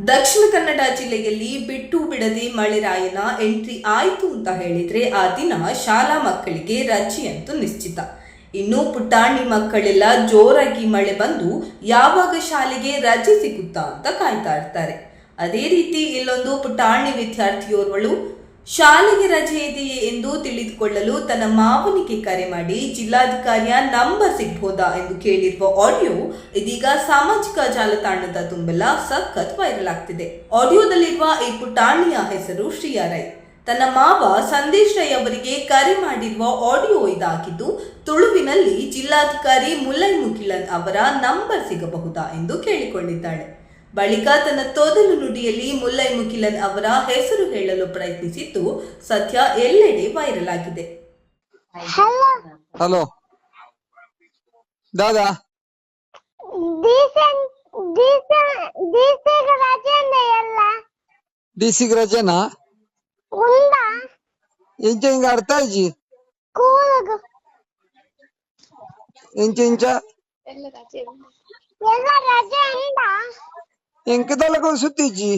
ದಕ್ಷಿಣ ಕನ್ನಡ ಜಿಲ್ಲೆಯಲ್ಲಿ ಬಿಟ್ಟು ಬಿಡದೆ ಮಳೆರಾಯನ ಎಂಟ್ರಿ ಆಯಿತು ಅಂತ ಹೇಳಿದ್ರೆ ಆ ದಿನ ಶಾಲಾ ಮಕ್ಕಳಿಗೆ ರಜೆಯಂತೂ ನಿಶ್ಚಿತ. ಇನ್ನು ಪುಟಾಣಿ ಮಕ್ಕಳೆಲ್ಲ ಜೋರಾಗಿ ಮಳೆ ಬಂದು ಯಾವಾಗ ಶಾಲೆಗೆ ರಜೆ ಸಿಗುತ್ತಾ ಅಂತ ಕಾಯ್ತಾ ಇರ್ತಾರೆ. ಅದೇ ರೀತಿ ಇಲ್ಲೊಂದು ಪುಟಾಣಿ ವಿದ್ಯಾರ್ಥಿಯೋರ್ವಳು ಶಾಲೆಗೆ ರಜೆ ಇದೆಯೇ ಎಂದು ತಿಳಿದುಕೊಳ್ಳಲು ತನ್ನ ಮಾವನಿಗೆ ಕರೆ ಮಾಡಿ ಜಿಲ್ಲಾಧಿಕಾರಿಯ ನಂಬರ್ ಸಿಗ್ಬೋದಾ ಎಂದು ಕೇಳಿರುವ ಆಡಿಯೋ ಇದೀಗ ಸಾಮಾಜಿಕ ಜಾಲತಾಣದ ತುಂಬೆಲ್ಲ ಸಖತ್ ವೈರಲ್ ಆಗ್ತಿದೆ. ಆಡಿಯೋದಲ್ಲಿರುವ ಈ ಪುಟಾಣಿಯ ಹೆಸರು ಶ್ರೀಯಾ ರೈ. ತನ್ನ ಮಾವ ಸಂದೇಶ್ ರೈ ಅವರಿಗೆ ಕರೆ ಮಾಡಿರುವ ಆಡಿಯೋ ಇದಾಗಿದ್ದು, ತುಳುವಿನಲ್ಲಿ ಜಿಲ್ಲಾಧಿಕಾರಿ ಮುಲ್ಲೈ ಮುಖಿಲನ್ ಅವರ ನಂಬರ್ ಸಿಗಬಹುದಾ ಎಂದು ಕೇಳಿಕೊಂಡಿದ್ದಾಳೆ. ಬಳಿಕ ತನ್ನ ತೋದಲು ನುಡಿಯಲ್ಲಿ ಮುಲ್ಲೈ ಮುಖಿಲನ್ ಅವರ ಹೆಸರು ಹೇಳಲು ಪ್ರಯತ್ನಿಸಿದ್ದು ಸದ್ಯ ಎಲ್ಲೆಡೆ ವೈರಲ್ ಆಗಿದೆ. ಹಲೋ ಹಲೋ ದಾದಾ. ಡಿಸಿಗ್ ರಜೆನಾ ಇಂಚ ಹಿಂಗ ಆಡ್ತಾ ಇಜ್ಜಿ ಕೂಲಗು ಇಂಚ ಇಂಚ ಎಲ್ಲ ರಜೆ ఉందా ಎಂಕದಲ್ಲ ಸುತ್ತಿಜ್ಜಿ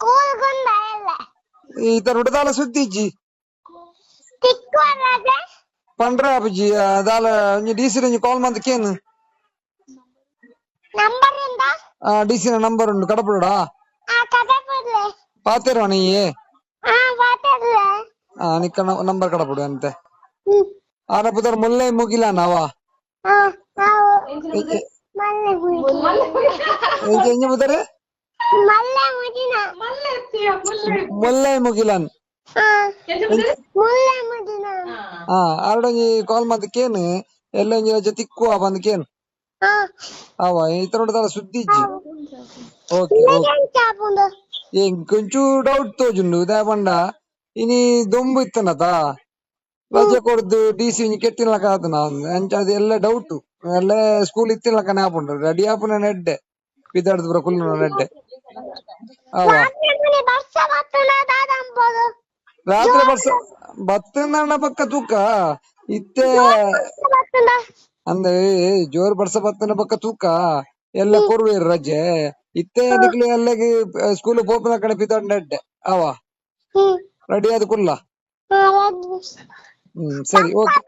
ಕೂಲ್ಗುಂದ ಎಲ್ಲ ಈ ತರ ಹುಡುದಾಲ ಸುತ್ತಿಜ್ಜಿ ತಿಕ್ಕುವ ರಜೆ ಪಂಡ್ರ ಅಪ್ಪಜಿ ಅದಾಲ ಒಂಜಿ ಡಿಸಿ ಒಂಜಿ ಕಾಲ್ ಮಂತ್ ಕೇನು ನಂಬರ್ ಇಂದ ಆ ಡಿಸಿನ ನಂಬರ್ ಉಂಡು ಕಡಪಡಾ ಆ ಕಥೆ ಕೊಡ್ಲೆ ಪಾತಿರುವ ನೀ ಆ ಮಾತಾಡ್ಲೆ ಆ ನಿಕ್ಕ ನಂಬರ್ ಕಡಪಡು ಅಂತೆ ಹ್ಮ್ ಆರ ಪುದರ್ ಮುಲ್ಲೆ ಮುಗಿಲ ನಾವ ಆ ನಾವು ಮಲ್ಲೆ ಹೆಂಗೆ ಬುದರೆ ಮಲ್ಲೆ ಮುಗಿನ. ಮಲ್ಲೆ ಮುಲ್ಲೆ ಮುಗಿಲನ್. ಮುಲ್ಲೆ ಮುಗಿನ. ಹಾ. ಆರಡಂಗಿ ಕಾಲ್ ಮಾಡ್ಕೇನು ಎಲ್ಲ ಇಂಜಿನ ಜೊತಿಕ್ಕು ಆ ಬಂದ್ಕೇನು ಅವ ಈ ಸುದ್ದಿ ಇಜ್ಜಿ. ಓಕೆ ಓಕೆ ಡೌಟ್ ತೋಜುಂಡು ದೇ ಬಂಡ ಇನಿ ದೊಂಬು ಇತ್ತನತಾ ರಜೆ ಕೊಡ್ದು ಡಿ ಸಿ ಕಾದು ನಾನು. ಅಂಚ ಅದೆಲ್ಲ ಎಲ್ಲ ಡೌಟ್ ಎಲ್ಲ ಸ್ಕೂಲ್ ಇತ್ತಿನ ಕನೆ ಆಪುಂಡು. ರೆಡಿ ಆಪುನ ನೆಡ್ಡೆ ಬಿದ್ದಾಡ್ದು ಬರ ಕುಲ್ಲು ನೆಡ್ಡೆ ಅವ ರಾತ್ರಿ ಬರ್ಸ ಬತ್ತಂದಣ್ಣ ಪಕ್ಕ ತೂಕ. ಇತ್ತೆ ಅಂದೆ ಅಂದ್ರೆ ಜೋರ್ ಬರ್ಸ ಬತ್ತನ ಪಕ್ಕ ತೂಕ. ಎಲ್ಲ ಕೊರುವೆ ರಜೆ. ಇತ್ತೆ ಅದಕ್ಕೆ ಅಲ್ಲಿಗೆ ಸ್ಕೂಲ್ ಪೋಪನ ಕಡೆ ಬಿದ್ದಾಡ್ ನೆಡ್ಡೆ ಅವ. ರೆಡಿ ಆದ ಕುಲ್ಲ. ಹ್ಮ್ ಸರಿ ಓಕೆ.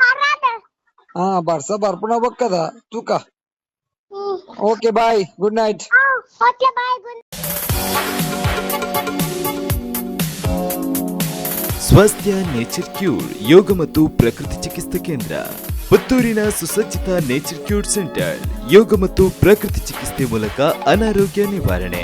ಹಾ ಬರ್ಸ ಬರ್ಪುಣ ಬಕ್ಕದ ತೂಕ. Okay bye good night okay bye good Swasthya Nature Cure ಯೋಗ ಮತ್ತು ಪ್ರಕೃತಿ ಚಿಕಿತ್ಸಾ ಕೇಂದ್ರ ಪುತ್ತೂರಿನ ಸುಸಜ್ಜಿತ ನೇಚರ್ ಕ್ಯೂರ್ ಸೆಂಟರ್ ಯೋಗ ಮತ್ತು ಪ್ರಕೃತಿ ಚಿಕಿತ್ಸೆ ಮೂಲಕ ಅನಾರೋಗ್ಯ ನಿವಾರಣೆ.